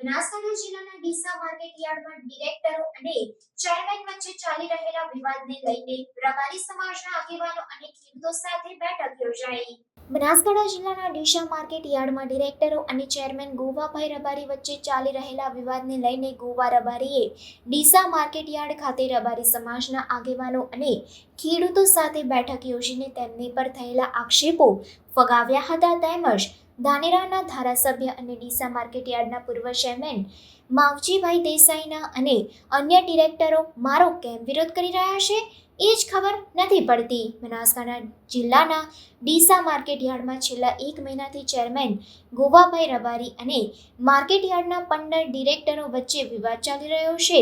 બનાસકાંઠા જિલ્લાના ડીસા માર્કેટ યાર્ડમાં ડિરેક્ટરો અને ચેરમેન વચ્ચે ચાલી રહેલા વિવાદને લઈને રબારી સમાજના આગેવાનો અને ખેડૂતો સાથે બેઠક યોજાઈ. બનાસકાંઠા જિલ્લાના ડીસા માર્કેટ યાર્ડમાં ડિરેક્ટરો અને ચેરમેન ગોવાભાઈ રબારી વચ્ચે ચાલી રહેલા વિવાદને લઈને ગોવા રબારીએ ડીસા માર્કેટ યાર્ડ ખાતે રબારી સમાજના આગેવાનો અને ખેડૂતો સાથે બેઠક યોજીને તેમની પર થયેલા આક્ષેપો ફગાવ્યા હતા તેમજ ધાનેરાના ધારાસભ્ય અને ડીસા માર્કેટ યાર્ડના પૂર્વ ચેરમેન માવજીભાઈ દેસાઈના અને અન્ય ડિરેક્ટરો મારો કેમ વિરોધ કરી રહ્યા છે એ જ ખબર નથી પડતી. બનાસકાંઠા જિલ્લાના ડીસા માર્કેટયાર્ડમાં છેલ્લા એક મહિનાથી ચેરમેન ગોવાભાઈ રબારી અને માર્કેટયાર્ડના પંદર ડિરેક્ટરો વચ્ચે વિવાદ ચાલી રહ્યો છે.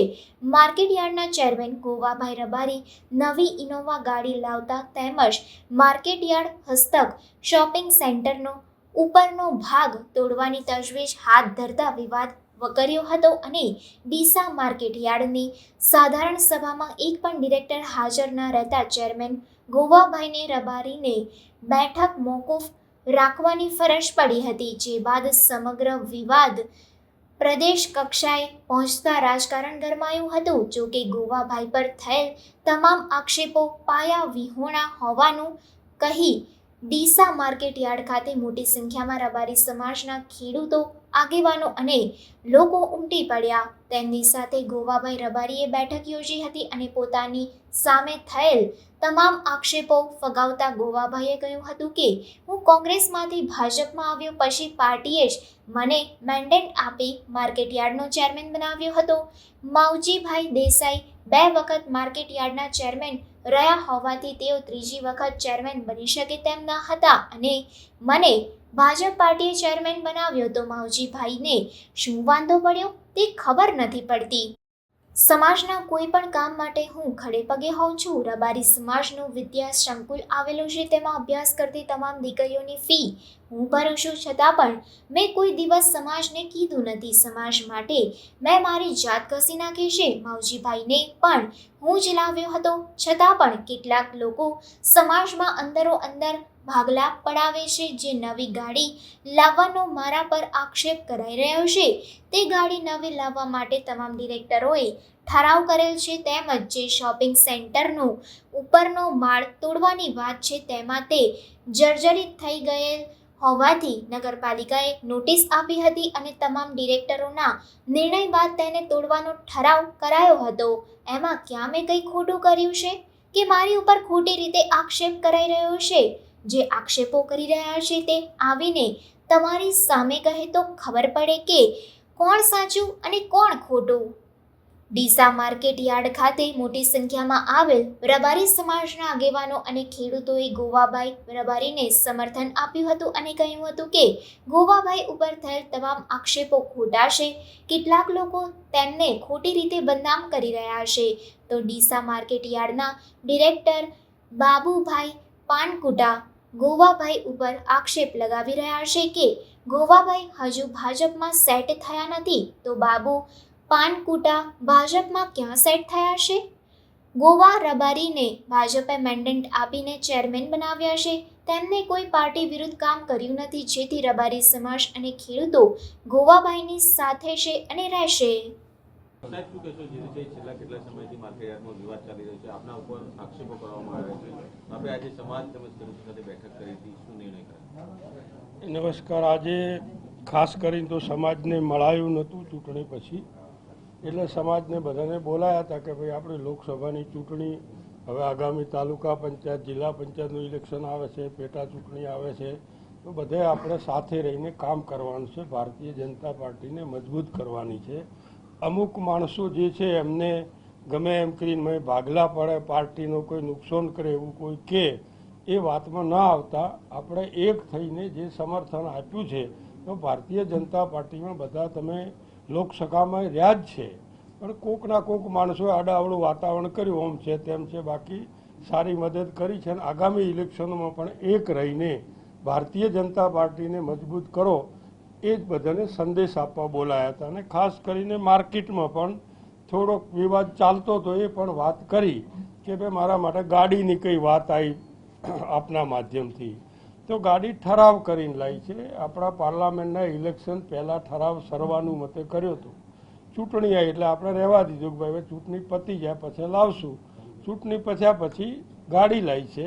માર્કેટ યાર્ડના ચેરમેન ગોવાભાઈ રબારી નવી ઇનોવા ગાડી લાવતા તેમજ માર્કેટયાર્ડ હસ્તક શોપિંગ સેન્ટરનો ઉપરનો ભાગ તોડવાની તજવીજ હાથ ધરતા વિવાદ વકર્યો હતો અને ડીસા માર્કેટ યાર્ડની સાધારણ સભામાં એક પણ ડિરેક્ટર હાજર ન રહેતા ચેરમેન ગોવાભાઈને રબારીને બેઠક મોકૂફ રાખવાની ફરજ પડી હતી, જે બાદ સમગ્ર વિવાદ પ્રદેશ કક્ષાએ પહોંચતા રાજકારણ ગરમાયું હતું. જો કે ગોવાભાઈ પર થયેલ તમામ આક્ષેપો પાયા વિહોણા હોવાનું કહી ડીસા માર્કેટ યાર્ડ ખાતે મોટી સંખ્યામાં રબારી સમાજના ખેડૂતો, આગેવાનો અને લોકો ઉમટી પડ્યા. તેમની સાથે ગોવાભાઈ રબારીએ બેઠક યોજી હતી અને પોતાની સામે થયેલ તમામ આક્ષેપો ફગાવતા ગોવાભાઈએ કહ્યું હતું કે, હું કોંગ્રેસમાંથી ભાજપમાં આવ્યો પછી પાર્ટીએ જ મને મેન્ડેટ આપી માર્કેટ યાર્ડનો ચેરમેન બનાવ્યો હતો. માવજીભાઈ દેસાઈ બે વખત માર્કેટ યાર્ડના ચેરમેન રહ્યા હોવાથી તેઓ ત્રીજી વખત ચેરમેન બની શકે તેમ ન હતા અને મને ભાજપ પાર્ટીએ ચેરમેન બનાવ્યો તો માવજીભાઈને શું વાંધો પડ્યો તે ખબર નથી પડતી. સમાજના કોઈ પણ કામ માટે હું ખડે પગે હોઉં છું. રબારી સમાજનું વિદ્યા સંકુલ આવેલું છે. તેમાં અભ્યાસ કરતી તમામ દીકરીઓની ફી હું ભરું છું. છતાં પણ મેં કોઈ દિવસ સમાજને કીધું નથી. સમાજ માટે મેં મારી જાત ઘસી નાખી છે. માવજીભાઈને પણ હું જ લાવ્યો હતો. છતાં પણ કેટલાક લોકો સમાજમાં અંદરો અંદર ભાગલા પડાવે છે, જે નવી ગાડી લાવવાનો મારા પર આક્ષેપ કરાઈ રહ્યો છે. તે ગાડી નવી લાવવા માટે તમામ ડિરેક્ટરોએ ઠરાવ કરેલ છે, તેમજ જે શોપિંગ સેન્ટરનો ઉપરનો માળ તોડવાની વાત છે, તેમાં તે જર્જરિત થઈ ગયેલ હોવાથી નગરપાલિકાએ નોટિસ આપી હતી અને તમામ ડિરેક્ટરોના નિર્ણય બાદ તેને તોડવાનો ઠરાવ કરાયો હતો. એમાં ક્યાં મેં કંઈ ખોટું કર્યું છે? કે મારી ઉપર ખોટી રીતે આક્ષેપ કરાઈ રહ્યો છે? જે આક્ષેપો કરી રહ્યા છે તે આવીને તમારી સામે કહે તો ખબર પડે કે કોણ સાચું અને કોણ ખોટું. ડીસા માર્કેટ યાર્ડ ખાતે મોટી સંખ્યામાં આવેલ રબારી સમાજના આગેવાનો અને ખેડૂતોએ ગોવાભાઈ રબારીને સમર્થન આપ્યું હતું અને કહ્યું હતું કે ગોવાભાઈ ઉપર થયેલ તમામ આક્ષેપો ખોટા છે કેટલાક લોકો તેમને ખોટી રીતે બદનામ કરી રહ્યા છે. તો ડીસા માર્કેટ યાર્ડના ડિરેક્ટર બાબુભાઈ પાનકુટા ગોવાભાઈ ઉપર આક્ષેપ લગાવી રહ્યા છે કે ગોવાભાઈ હજુ ભાજપમાં સેટ થયા નથી તો બાબુ પાનકુટા ભાજપમાં ક્યાં સેટ થયા છે? ગોવા રબારીને ભાજપે મેન્ડેટ આપીને ચેરમેન બનાવ્યા છે. તેમને કોઈ પાર્ટી વિરુદ્ધ કામ કર્યું નથી. જેથી રબારી સમાજ અને ખેડૂતો ગોવાભાઈની સાથે છે અને રહેશે. આજે નમસ્કાર. આજે ખાસ કરીને તો સમાજને મળાયું નહોતું ચૂંટણી પછી. એટલે સમાજને બધાને બોલાયા હતા કે ભાઈ, આપણે લોકસભાની ચૂંટણી, હવે આગામી તાલુકા પંચાયત, જિલ્લા પંચાયતનું ઇલેક્શન આવે છે, પેટા ચૂંટણી આવે છે. તો બધે આપણે સાથે રહીને કામ કરવાનું છે. ભારતીય જનતા પાર્ટીને મજબૂત કરવાની છે. અમુક માણસો જે છે એમને ગમે એમ કરીને મેં ભાગલા પડે, પાર્ટીનો કોઈ નુકસાન કરે એવું કોઈ કે, એ વાતમાં ન આવતા. આપણે એક થઈને જે સમર્થન આપ્યું છે, તો ભારતીય જનતા પાર્ટીમાં બધા તમે લોકસભામાં રહ્યા જ છે. પણ કોકના કોક માણસોએ આડાવડું વાતાવરણ કર્યું, ઓમ છે, તેમ છે, બાકી સારી મદદ કરી છે અને આગામી ઇલેક્શનોમાં પણ એક રહીને ભારતીય જનતા પાર્ટીને મજબૂત કરો. એ જ બધાને સંદેશ આપવા બોલાયા હતા અને ખાસ કરીને માર્કેટમાં પણ થોડોક વિવાદ ચાલતો હતો એ પણ વાત કરી કે ભાઈ મારા માટે ગાડીની કઈ વાત આવી આપના માધ્યમથી. તો ગાડી ઠરાવ કરીને લાવી છે. આપણા પાર્લામેન્ટના ઇલેક્શન પહેલાં ઠરાવ સરવાનું મતે કર્યો હતો. ચૂંટણી આવી એટલે આપણે રહેવા દીધું કે ભાઈ ચૂંટણી પતી જાય પછી લાવશું. ચૂંટણી પછ્યા પછી ગાડી લાવી છે.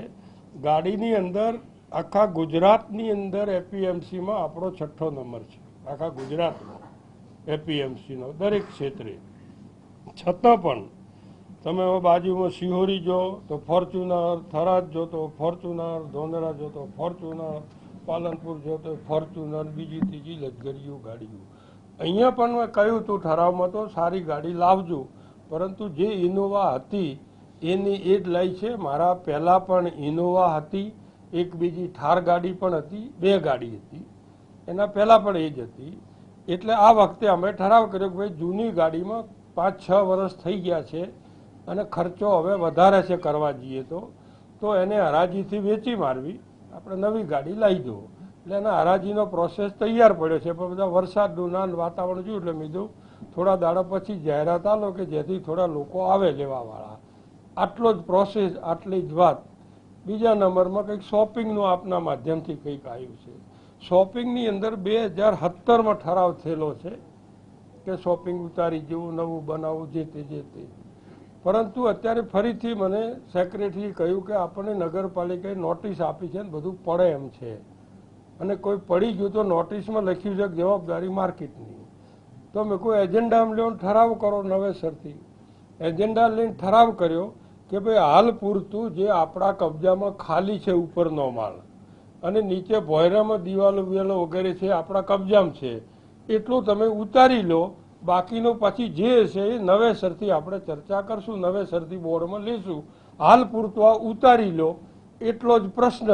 ગાડીની અંદર આખા ગુજરાતની અંદર એપીએમસીમાં આપણો છઠ્ઠો નંબર છે. આખા ગુજરાતમાં એપીએમસીનો, દરેક ક્ષેત્રે. છતાં પણ તમે બાજુમાં સિહોરી જો, તો ફોર્ચ્યુનર, થરાદ જો, તો ફોર્ચ્યુનર ધોંધરા જો, તો ફોર્ચ્યુનર, પાલનપુર જો, તો ફોર્ચ્યુનર, બીજી ત્રીજી લક્ઝરીઓ ગાડીઓ. અહીંયા પણ મેં કહ્યું હતું ઠરાવમાં તો સારી ગાડી લાવજો, પરંતુ જે ઇનોવા હતી, એની એ જ લઈ છે. મારા પહેલાં પણ ઇનોવા હતી એક બીજી થાર ગાડી પણ હતી, બે ગાડી હતી. એના પહેલાં પણ એ જ હતી. એટલે આ વખતે અમે ઠરાવ કર્યો કે ભાઈ જૂની ગાડીમાં પાંચ, છ વર્ષ થઈ ગયા છે અને ખર્ચો હવે વધારે છે કરવા જઈએ તો. તો એને હરાજીથી વેચી મારવી. આપણે નવી ગાડી લાવી દો એટલે એના હરાજીનો પ્રોસેસ તૈયાર પડ્યો છે. પણ બધા વરસાદનું ના વાતાવરણ જોયું એટલે મેં થોડા દાડા પછી જાહેરાત આલો કે જેથી થોડા લોકો આવે લેવાવાળા. આટલો જ પ્રોસેસ આટલી જ વાત. બીજા નંબરમાં કંઈક શોપિંગનું આપના માધ્યમથી કંઈક આવ્યું છે. શોપિંગની અંદર બે હજાર સત્તરમાં ઠરાવ થયેલો છે કે શોપિંગ ઉતારી જેવું, નવું બનાવવું, જે તે જે તે. પરંતુ અત્યારે ફરીથી મને સેક્રેટરીએ કહ્યું કે આપણને નગરપાલિકાએ નોટિસ આપી છે ને બધું પડે એમ છે. અને કોઈ પડી ગયું તો નોટિસમાં લખ્યું છે જવાબદારી માર્કેટની. તો મેં કોઈ એજન્ડામાં લ્યો ઠરાવ કરો નવેસરથી. એજન્ડા લઈને ઠરાવ કર્યો કે ભાઈ હાલ પૂરતું જે આપણા કબજામાં ખાલી છે ઉપરનો માળ અને નીચે ભોયરામાં દિવાલો વિવાલો વગેરે છે, આપણા કબજામાં છે, એટલું તમે ઉતારી લો. બાકીનો પછી જે હશે એ નવેસરથી આપણે ચર્ચા કરશું, નવેસરથી બોર્ડમાં લેશું. હાલ પૂરતું આ ઉતારી લો. એટલો જ પ્રશ્ન.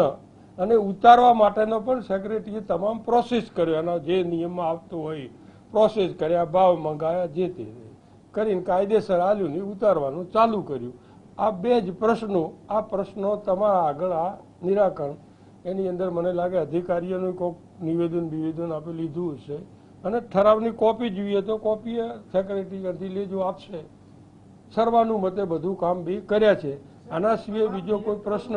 અને ઉતારવા માટેનો પણ સેક્રેટરીએ તમામ પ્રોસેસ કર્યો. એના જે નિયમમાં આવતો હોય, પ્રોસેસ કર્યા, ભાવ મંગાવ્યા જે તે. કરીને કાયદેસર હાલ્યું ને ઉતારવાનું ચાલુ કર્યું. આ બે જ પ્રશ્નો, આ પ્રશ્નો તમારા આગળ, આ નિરાકરણ. એની અંદર મને લાગે અધિકારીઓનું કોઈક નિવેદન, બિવેદન આપી લીધું હશે. અને ઠરાવની કોપી જોઈએ તો કોપી સેક્રેટરી ત્યાંથી લેજો આપશે. સર્વાનુમતે બધું કામ બી કર્યા છે. આના સિવાય બીજો કોઈ પ્રશ્ન?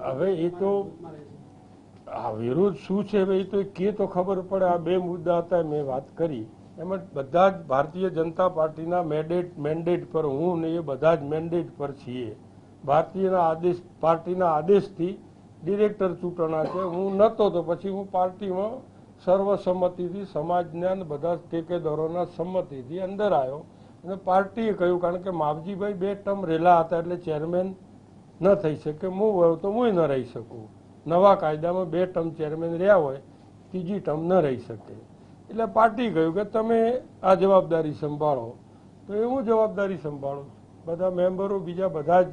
હવે એ તો આ વિરોધ શું છે? એ તો કે તો ખબર પડે. આ બે મુદ્દા હતા, મેં વાત કરી. એમાં બધા જ ભારતીય જનતા પાર્ટીના મેન્ડેટ મેન્ડેટ પર હું ને એ બધા જ મેન્ડેટ પર છીએ. ભારતીયના આદેશ, પાર્ટીના આદેશથી ડિરેક્ટર ચૂંટણા છે. હું નહોતો તો પછી હું પાર્ટીમાં સર્વસંમતિથી સમાજના બધા ટેકેદારોના સંમતિથી અંદર આવ્યો. અને પાર્ટીએ કહ્યું, કારણ કે માવજીભાઈ બે ટર્મ રેલા હતા એટલે ચેરમેન ન થઈ શકે. હું હોય તો હું ન રહી શકું. નવા કાયદામાં બે ટર્મ ચેરમેન રહ્યા હોય, ત્રીજી ટર્મ ન રહી શકે. એટલે પાર્ટી કહ્યું કે તમે આ જવાબદારી સંભાળો. તો એ હું જવાબદારી સંભાળું બધા મેમ્બરો, બીજા બધા જ,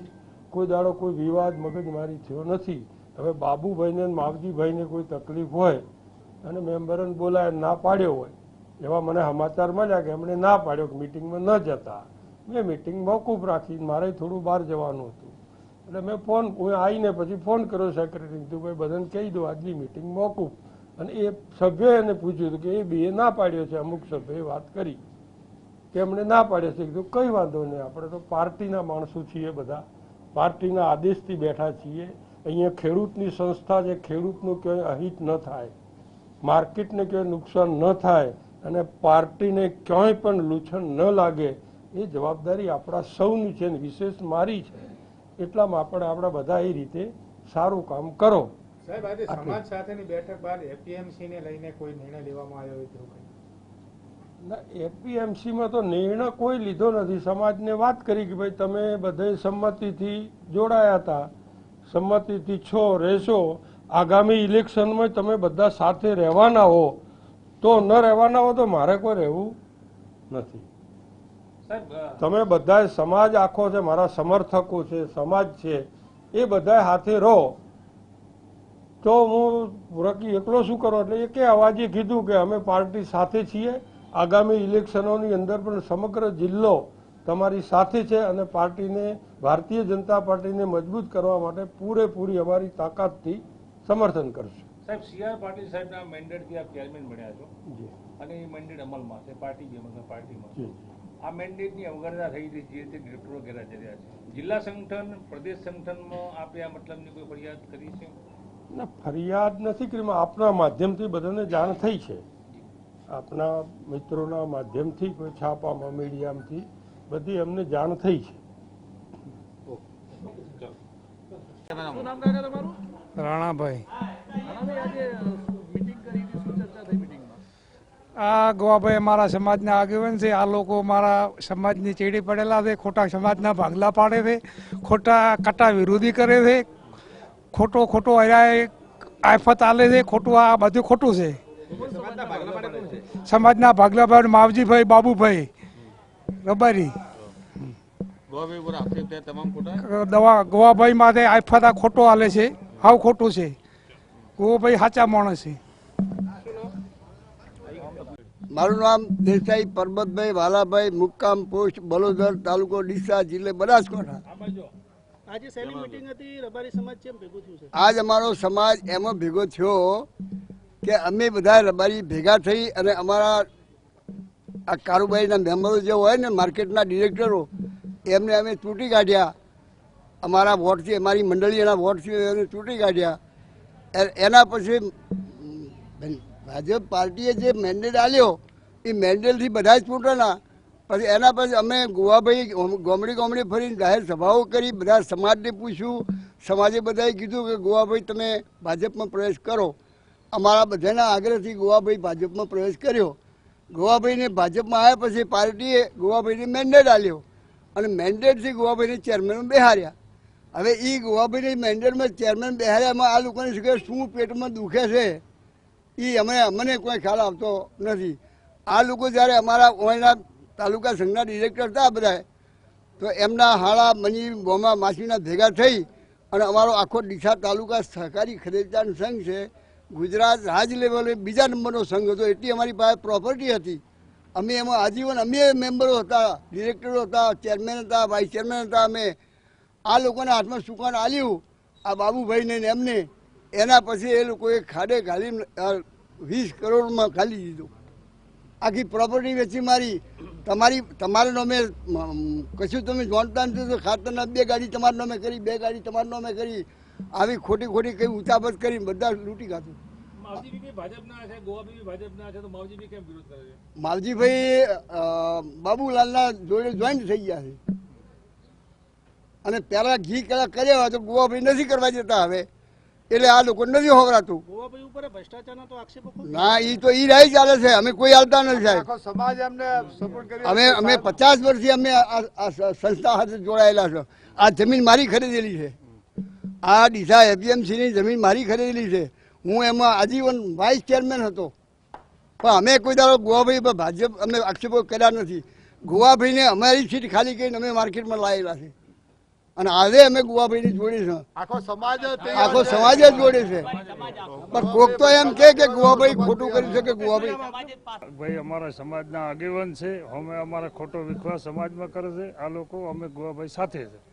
કોઈ દાડો કોઈ વિવાદ, મગજમારી થયો નથી. હવે બાબુભાઈને માવજીભાઈને કોઈ તકલીફ હોય અને મેમ્બરોને બોલાય ના પાડ્યો હોય, એવા મને સમાચાર મળ્યા કે એમણે ના પાડ્યો કે મિટિંગમાં ન જતા. મેં મિટિંગ મોકૂફ રાખી મારે થોડું બહાર જવાનું હતું. એટલે મેં ફોન, હું આવીને પછી ફોન કર્યો સેક્રેટરી કીધું, ભાઈ, બધાને કહી દો, આજની મિટિંગ મોકૂફ. અને એ સભ્યએ એને પૂછ્યું હતું કે એ બે ના પાડ્યો છે, અમુક સભ્યએ વાત કરી. કે એમણે ના પાડ્યો છે, કીધું, કંઈ વાંધો નહીં, આપણે તો પાર્ટીના માણસો છીએ બધા. પાર્ટીના આદેશથી બેઠા છીએ. અહીંયા ખેડૂતની સંસ્થા છે, ખેડૂતનું ક્યાંય અહિત ન થાય. માર્કેટને ક્યાંય નુકસાન ન થાય અને પાર્ટીને ક્યાંય પણ લૂછણ ન લાગે. એ જવાબદારી આપણા સૌની છે ને વિશેષ મારી છે. એટલામાં આપણે આપણા બધા એ રીતે સારું કામ કરો. સાહેબ આજે સમાજ સાથેની બેઠક બાદ એપીએમસી ને લઈને કોઈ નિર્ણય લેવામાં આવ્યો હોય તેવું કંઈ? એપીએમસીમાં તો નિર્ણય કોઈ લીધો નથી. સમાજને વાત કરી કે ભાઈ તમે બધે સંમતિથી જોડાયા હતા. સંમતિથી છો રહેશો. આગામી ઇલેક્શનમાં તમે બધા સાથે રહેવાના હો. તો ન રહેવાના હો તો મારે કોઈ રહેવું નથી. સાહેબ તમે બધા સમાજ આખો છે મારા સમર્થકો છે સમાજ છે એ બધા હાથે રહો. તો હું રકી એકલો શું કરો? એટલે એકે અવાજે કીધું કે અમે પાર્ટી સાથે છીએ. આગામી ઇલેક્શનોની અંદર પણ સમગ્ર જિલ્લો તમારી સાથે છે અને પાર્ટીને ભારતીય જનતા પાર્ટીને મજબૂત કરવા માટે પૂરેપૂરી અમારી તાકાતથી સમર્થન કરશું. સાહેબ સીઆર પાટીલ સાહેબના મેન્ડેટથી આપ ચેરમેન બન્યા છો. અને એ મેન્ડેટ અમલમાં છે પાર્ટી જેમાં પાર્ટીમાં. આ મેન્ડેટની અવગણના થઈ રહી છે તે ડિરેક્ટરો ગેરહાજર રહ્યા છે. જિલ્લા સંગઠન પ્રદેશ સંગઠનમાં આપે આ મતલબની કોઈ ફરિયાદ કરી છે? ના ફરિયાદ નથી કરી આપના માધ્યમથી બધાને જાણ થઈ છે. આપના મિત્રોના માધ્યમથી કોઈ છાપામાં મીડિયામાંથી બધી અમને જાણ થઈ છે. રાણાભાઈ. આ ગોવાભાઈ અમારા સમાજના આગેવાન છે. આ લોકો મારા સમાજની ચેડી પડેલા છે ખોટા સમાજના ભાગલા પાડે છે ખોટા કટા વિરોધી કરે છે. ખોટો ખોટો અહીંયા આફત આલે છે, ખોટું આ બધું ખોટું છે. સમાજના ભાગલાભાઈ માવજીભાઈ, બાબુભાઈ. રબારી. દવા ગોવાભાઈ માથે આફત આ ખોટો આલે છે, હાવ ખોટું છે. ગોવાભાઈ સાચા માણસ છે. મારું નામ દેસાઈ પરબતભાઈ વાલાભાઈ, મુક્કામ પોસ્ટ, બલોદર તાલુકો ડીસા જિલ્લે બનાસકાંઠા. આજે અમારો સમાજ એમાં ભેગો થયો કે અમે બધા રબારી ભેગા થઈ અને અમારા આ કારોબારીના મેમ્બરો જે હોય ને માર્કેટના ડિરેક્ટરો એમને અમે તૂટી કાઢ્યા. અમારા વોટથી અમારી મંડળીના વોટથી એમને તૂટી કાઢ્યા. એના પછી ભાજપ પાર્ટીએ જે મેન્ડેટ આપ્યો એ મેન્ડેટથી બધા જ ચૂંટણા પછી એના પછી અમે ગોવાભાઈ ગોમડી ગોમડી ફરીને જાહેર સભાઓ કરી, બધા સમાજને પૂછ્યું. સમાજે બધાએ કીધું કે, ગોવાભાઈ, તમે ભાજપમાં પ્રવેશ કરો. અમારા બધાના આગ્રહથી ગોવાભાઈ ભાજપમાં પ્રવેશ કર્યો. ગોવાભાઈને ભાજપમાં આવ્યા પછી પાર્ટીએ ગોવાભાઈને મેન્ડેટ આપ્યો અને મેન્ડેટથી ગોવાભાઈને ચેરમેન બેહાર્યા. હવે એ ગોવાભાઈને મેન્ડેટમાં ચેરમેન બેહાર્યામાં આ લોકોને શું કે શું પેટમાં દુખે છે? એ અમે, અમને કોઈ ખ્યાલ આવતો નથી. આ લોકો જ્યારે અમારા ઓયના તાલુકા સંઘના ડિરેક્ટર હતા બધા તો એમના હાળા મની બોમા માસીના ભેગા થઈ અને અમારો આખો ડીસા તાલુકા સહકારી ખરીદદાર સંઘ છે. ગુજરાત રાજ લેવલે બીજા નંબરનો સંઘ હતો. એટલી અમારી પાસે પ્રોપર્ટી હતી. અમે એમાં આજીવન, અમે મેમ્બરો હતા ડિરેક્ટરો હતા ચેરમેન હતા વાઇસ ચેરમેન હતા અમે. આ લોકોના હાથમાં સુકાન આલ્યું. આ બાબુભાઈને એમને. એના પછી એ લોકોએ ખાડે ઘાલી વીસ કરોડમાં ખાલી દીધું. આખી પ્રોપર્ટી વેચી મારી. તમારી તમારા નામે કશું તમે જાણતા નથી તો ખાતરના બે ગાડી તમારા નામે કરી બે ગાડી તમારા નામે કરી આવી ખોટી ખોટી કઈ ઉતાબત કરી બધા લૂંટી ખાતું માવજીભાઈ બાબુલાલના જોડે જોઈન્ટ થઈ ગયા છે. અને પેલા ઘી કલા કર્યા હોય તો ગોવાભાઈ નથી કરવા જતા હવે. એટલે આ લોકો નથી હોવરાતું ગોવાભાઈ ઉપર ભ્રષ્ટાચારના તો આક્ષેપો ખૂબ ના એ તો એ રાઈ ચાલે છે અમે કોઈ હાલતા નથી સાહેબ. આખો સમાજ એમને સપોર્ટ કરી અમે અમે પચાસ વર્ષથી અમે આ આ સંસ્થા સાથે જોડાયેલા છે. આ જમીન મારી ખરીદેલી છે. આ ડીસા એપીએમસીની જમીન મારી ખરીદેલી છે. હું એમાં આજીવન વાઇસ ચેરમેન હતો. પણ અમે કોઈ દાડો ગોવાભાઈ પર ભાજપ અમે આક્ષેપો કર્યા નથી. ગોવાભાઈને અમારી સીટ ખાલી કરીને અમે માર્કેટમાં લાવેલા છે. અને આજે અમે ગોવાભાઈની જોડી છે. આખો સમાજ આખો સમાજ જ જોડે છે. પણ કોક તો એમ કે કે ગોવાભાઈ ખોટું કરી શકે ગુવાભાઈ ભાઈ અમારા સમાજના આગેવાન છે. અમે અમારા ખોટો વિશ્વાસ સમાજમાં કરે છે. આ લોકો અમે ગોવાભાઈ સાથે છે.